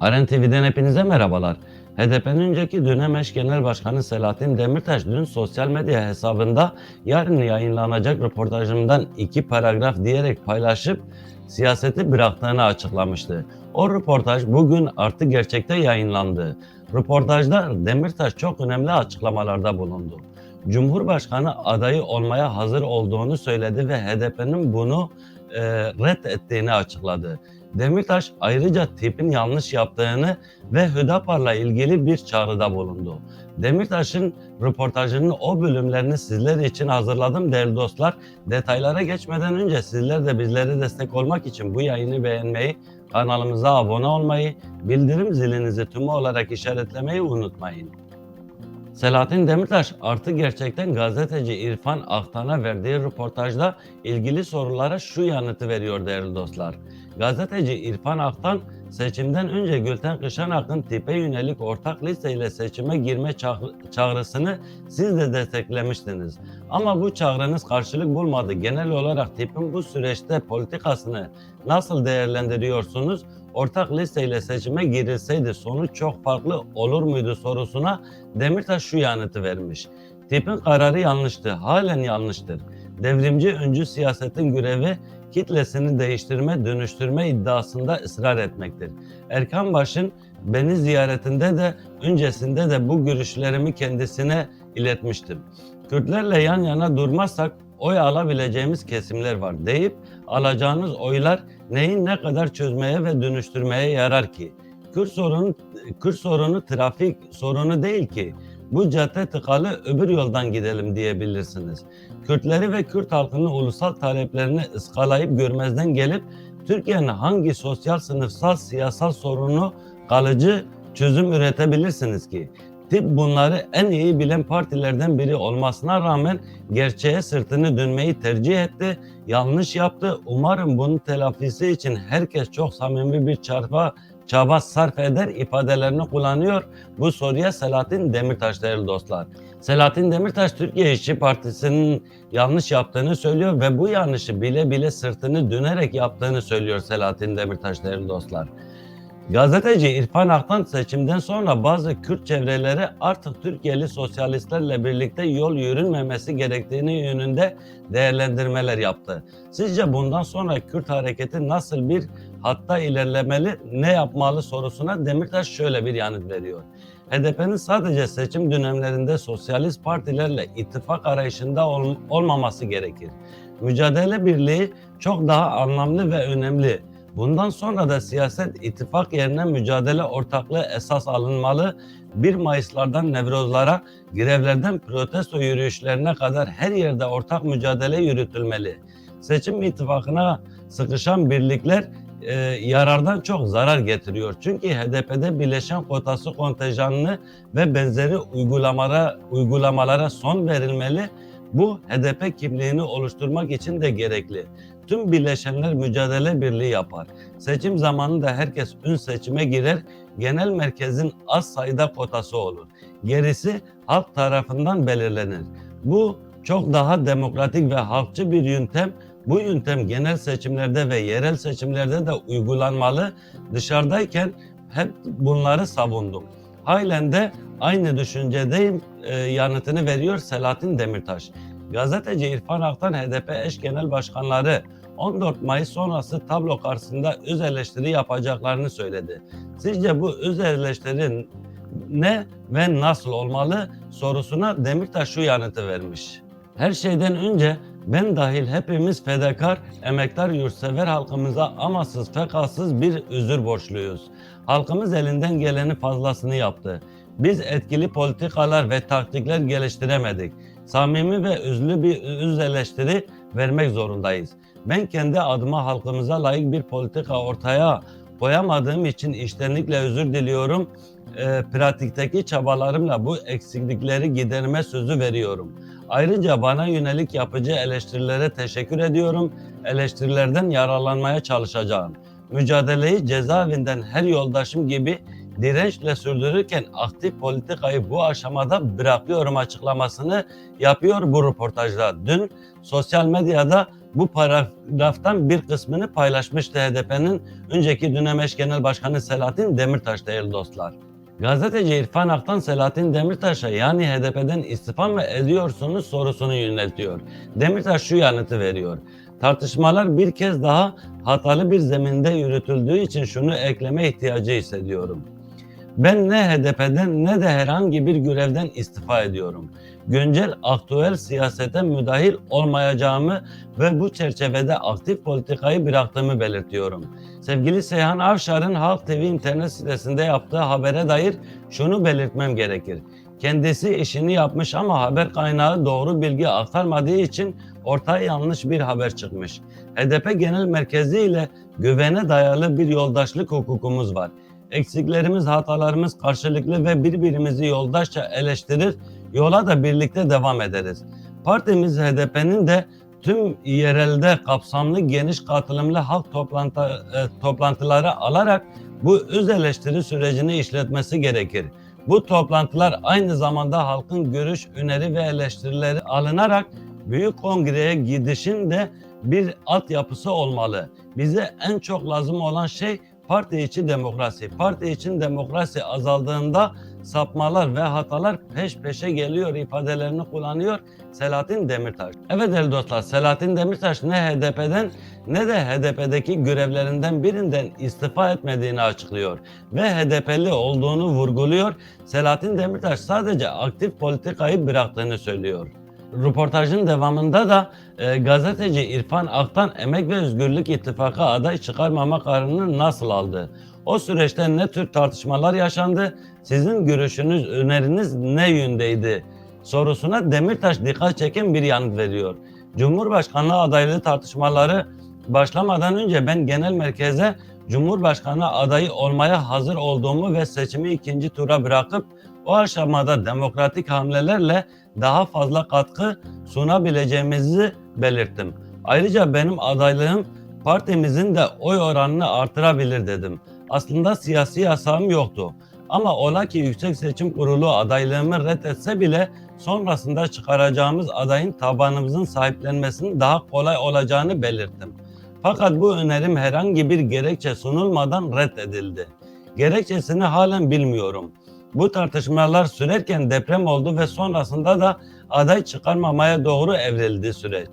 Aren TV'den hepinize merhabalar. HDP'nin önceki dönem eş genel başkanı Selahattin Demirtaş dün sosyal medya hesabında yarın yayınlanacak röportajımdan iki paragraf diyerek paylaşıp siyaseti bıraktığını açıklamıştı. O röportaj bugün artık gerçekte yayınlandı. Röportajda Demirtaş çok önemli açıklamalarda bulundu. Cumhurbaşkanı adayı olmaya hazır olduğunu söyledi ve HDP'nin bunu e, reddettiğini açıkladı. Demirtaş ayrıca tipin yanlış yaptığını ve Hüdapar'la ilgili bir çağrıda bulundu. Demirtaş'ın röportajının o bölümlerini sizler için hazırladım değerli dostlar. Detaylara geçmeden önce sizler de bizlere destek olmak için bu yayını beğenmeyi, kanalımıza abone olmayı, bildirim zilinizi tümü olarak işaretlemeyi unutmayın. Selahattin Demirtaş artık gerçekten gazeteci İrfan Aktan'a verdiği röportajda ilgili sorulara şu yanıtı veriyor değerli dostlar. Gazeteci İrfan Aktan seçimden önce Gülten Kışanak'ın tipe yönelik ortak listeyle seçime girme çağ- çağrısını siz de desteklemiştiniz. Ama bu çağrınız karşılık bulmadı. Genel olarak tipin bu süreçte politikasını nasıl değerlendiriyorsunuz? Ortak listeyle seçime girilseydi sonuç çok farklı olur muydu sorusuna Demirtaş şu yanıtı vermiş. Tipin kararı yanlıştı, halen yanlıştır. Devrimci öncü siyasetin görevi kitlesini değiştirme, dönüştürme iddiasında ısrar etmektir. Erkan Baş'ın beni ziyaretinde de öncesinde de bu görüşlerimi kendisine iletmiştim. Kürtlerle yan yana durmazsak oy alabileceğimiz kesimler var deyip alacağınız oylar neyi ne kadar çözmeye ve dönüştürmeye yarar ki? Kürt sorunu, Kürt sorunu trafik sorunu değil ki. Bu cadde tıkalı öbür yoldan gidelim diyebilirsiniz. Kürtleri ve Kürt halkının ulusal taleplerini ıskalayıp görmezden gelip Türkiye'nin hangi sosyal, sınıfsal, siyasal sorunu kalıcı çözüm üretebilirsiniz ki? Tip bunları en iyi bilen partilerden biri olmasına rağmen gerçeğe sırtını dönmeyi tercih etti, yanlış yaptı. Umarım bunun telafisi için herkes çok samimi bir çarpa çaba sarf eder ifadelerini kullanıyor. Bu soruya Selahattin Demirtaş değerli dostlar. Selahattin Demirtaş Türkiye İşçi Partisi'nin yanlış yaptığını söylüyor ve bu yanlışı bile bile sırtını dönerek yaptığını söylüyor Selahattin Demirtaş değerli dostlar. Gazeteci İrfan Aktan seçimden sonra bazı Kürt çevreleri artık Türkiye'li sosyalistlerle birlikte yol yürünmemesi gerektiğini yönünde değerlendirmeler yaptı. Sizce bundan sonra Kürt hareketi nasıl bir hatta ilerlemeli, ne yapmalı sorusuna Demirtaş şöyle bir yanıt veriyor. HDP'nin sadece seçim dönemlerinde sosyalist partilerle ittifak arayışında ol- olmaması gerekir. Mücadele birliği çok daha anlamlı ve önemli. Bundan sonra da siyaset ittifak yerine mücadele ortaklığı esas alınmalı. 1 Mayıslardan Nevrozlara, grevlerden protesto yürüyüşlerine kadar her yerde ortak mücadele yürütülmeli. Seçim ittifakına sıkışan birlikler e, yarardan çok zarar getiriyor. Çünkü HDP'de bileşen kotası kontenjanını ve benzeri uygulamalara, uygulamalara son verilmeli. Bu HDP kimliğini oluşturmak için de gerekli. Tüm bileşenler mücadele birliği yapar. Seçim zamanında herkes ün seçime girer, genel merkezin az sayıda kotası olur. Gerisi halk tarafından belirlenir. Bu çok daha demokratik ve halkçı bir yöntem. Bu yöntem genel seçimlerde ve yerel seçimlerde de uygulanmalı. Dışarıdayken hep bunları savundum. Halen de aynı düşüncedeyim e, yanıtını veriyor Selahattin Demirtaş. Gazeteci İrfan Aktan HDP eş genel başkanları 14 Mayıs sonrası tablo karşısında öz eleştiri yapacaklarını söyledi. Sizce bu öz eleştiri ne ve nasıl olmalı sorusuna Demirtaş şu yanıtı vermiş. Her şeyden önce ben dahil hepimiz fedakar, emektar yurtsever halkımıza amasız fekasız bir özür borçluyuz. Halkımız elinden geleni fazlasını yaptı. Biz etkili politikalar ve taktikler geliştiremedik. Samimi ve özlü bir öz eleştiri vermek zorundayız. Ben kendi adıma halkımıza layık bir politika ortaya koyamadığım için içtenlikle özür diliyorum. E, pratikteki çabalarımla bu eksiklikleri giderme sözü veriyorum. Ayrıca bana yönelik yapıcı eleştirilere teşekkür ediyorum. Eleştirilerden yararlanmaya çalışacağım. Mücadeleyi cezaevinden her yoldaşım gibi dirençle sürdürürken aktif politikayı bu aşamada bırakıyorum açıklamasını yapıyor bu röportajda. Dün sosyal medyada bu paragraftan bir kısmını paylaşmıştı HDP'nin önceki dönem eş genel başkanı Selahattin Demirtaş değerli dostlar. Gazeteci İrfan Aktan Selahattin Demirtaş'a yani HDP'den istifa mı ediyorsunuz sorusunu yöneltiyor. Demirtaş şu yanıtı veriyor. Tartışmalar bir kez daha hatalı bir zeminde yürütüldüğü için şunu ekleme ihtiyacı hissediyorum. Ben ne HDP'den ne de herhangi bir görevden istifa ediyorum. Güncel aktüel siyasete müdahil olmayacağımı ve bu çerçevede aktif politikayı bıraktığımı belirtiyorum. Sevgili Seyhan Avşar'ın Halk TV internet sitesinde yaptığı habere dair şunu belirtmem gerekir. Kendisi işini yapmış ama haber kaynağı doğru bilgi aktarmadığı için ortaya yanlış bir haber çıkmış. HDP Genel Merkezi ile güvene dayalı bir yoldaşlık hukukumuz var. Eksiklerimiz, hatalarımız karşılıklı ve birbirimizi yoldaşça eleştirir, yola da birlikte devam ederiz. Partimiz HDP'nin de tüm yerelde kapsamlı geniş katılımlı halk toplantı, e, toplantıları alarak bu öz eleştiri sürecini işletmesi gerekir. Bu toplantılar aynı zamanda halkın görüş, öneri ve eleştirileri alınarak büyük kongreye gidişin de bir altyapısı olmalı. Bize en çok lazım olan şey parti içi demokrasi. Parti için demokrasi azaldığında sapmalar ve hatalar peş peşe geliyor ifadelerini kullanıyor Selahattin Demirtaş. Evet değerli dostlar Selahattin Demirtaş ne HDP'den ne de HDP'deki görevlerinden birinden istifa etmediğini açıklıyor ve HDP'li olduğunu vurguluyor. Selahattin Demirtaş sadece aktif politikayı bıraktığını söylüyor. Röportajın devamında da e, gazeteci İrfan Aktan Emek ve Özgürlük İttifakı aday çıkarmama kararını nasıl aldı? O süreçte ne tür tartışmalar yaşandı? Sizin görüşünüz, öneriniz ne yöndeydi? Sorusuna Demirtaş dikkat çeken bir yanıt veriyor. Cumhurbaşkanlığı adaylığı tartışmaları başlamadan önce ben genel merkeze Cumhurbaşkanı adayı olmaya hazır olduğumu ve seçimi ikinci tura bırakıp o aşamada demokratik hamlelerle daha fazla katkı sunabileceğimizi belirttim. Ayrıca benim adaylığım partimizin de oy oranını artırabilir dedim. Aslında siyasi yasağım yoktu. Ama ola ki Yüksek Seçim Kurulu adaylığımı reddetse bile sonrasında çıkaracağımız adayın tabanımızın sahiplenmesinin daha kolay olacağını belirttim. Fakat bu önerim herhangi bir gerekçe sunulmadan reddedildi. Gerekçesini halen bilmiyorum. Bu tartışmalar sürerken deprem oldu ve sonrasında da aday çıkarmamaya doğru evrildi süreç.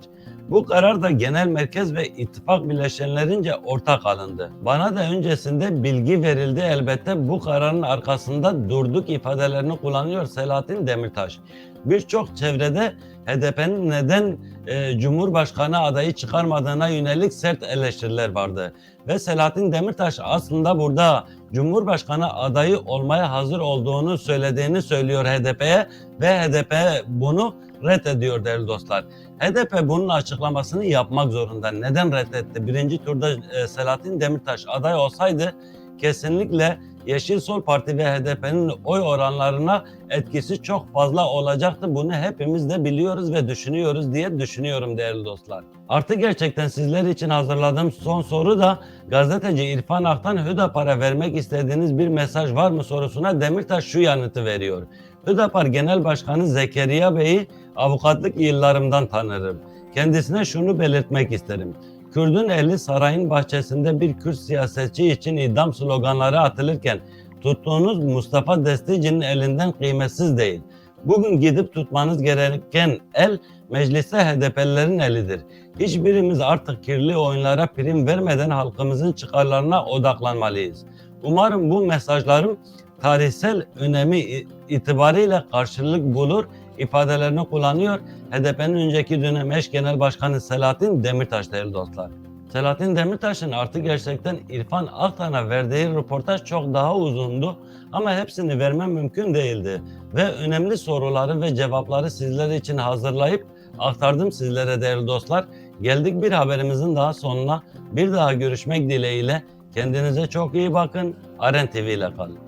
Bu karar da genel merkez ve ittifak bileşenlerince ortak alındı. Bana da öncesinde bilgi verildi elbette bu kararın arkasında durduk ifadelerini kullanıyor Selahattin Demirtaş. Birçok çevrede HDP'nin neden e, Cumhurbaşkanı adayı çıkarmadığına yönelik sert eleştiriler vardı. Ve Selahattin Demirtaş aslında burada Cumhurbaşkanı adayı olmaya hazır olduğunu söylediğini söylüyor HDP'ye ve HDP bunu reddediyor değerli dostlar. HDP bunun açıklamasını yapmak zorunda. Neden reddetti? Birinci turda e, Selahattin Demirtaş aday olsaydı kesinlikle Yeşil Sol Parti ve HDP'nin oy oranlarına etkisi çok fazla olacaktı. Bunu hepimiz de biliyoruz ve düşünüyoruz diye düşünüyorum değerli dostlar. Artık gerçekten sizler için hazırladığım son soru da gazeteci İrfan Ak'tan Hüdapar'a vermek istediğiniz bir mesaj var mı sorusuna Demirtaş şu yanıtı veriyor. Hüdapar Genel Başkanı Zekeriya Bey'i avukatlık yıllarımdan tanırım. Kendisine şunu belirtmek isterim. Kürdün eli sarayın bahçesinde bir Kürt siyasetçi için idam sloganları atılırken tuttuğunuz Mustafa Destici'nin elinden kıymetsiz değil. Bugün gidip tutmanız gereken el mecliste HDP'lilerin elidir. Hiçbirimiz artık kirli oyunlara prim vermeden halkımızın çıkarlarına odaklanmalıyız. Umarım bu mesajlarım tarihsel önemi itibariyle karşılık bulur ifadelerini kullanıyor. HDP'nin önceki dönem eş genel başkanı Selahattin Demirtaş değerli dostlar. Selahattin Demirtaş'ın artık gerçekten İrfan Aktan'a verdiği röportaj çok daha uzundu ama hepsini vermem mümkün değildi. Ve önemli soruları ve cevapları sizler için hazırlayıp aktardım sizlere değerli dostlar. Geldik bir haberimizin daha sonuna. Bir daha görüşmek dileğiyle. Kendinize çok iyi bakın. Aren TV ile kalın.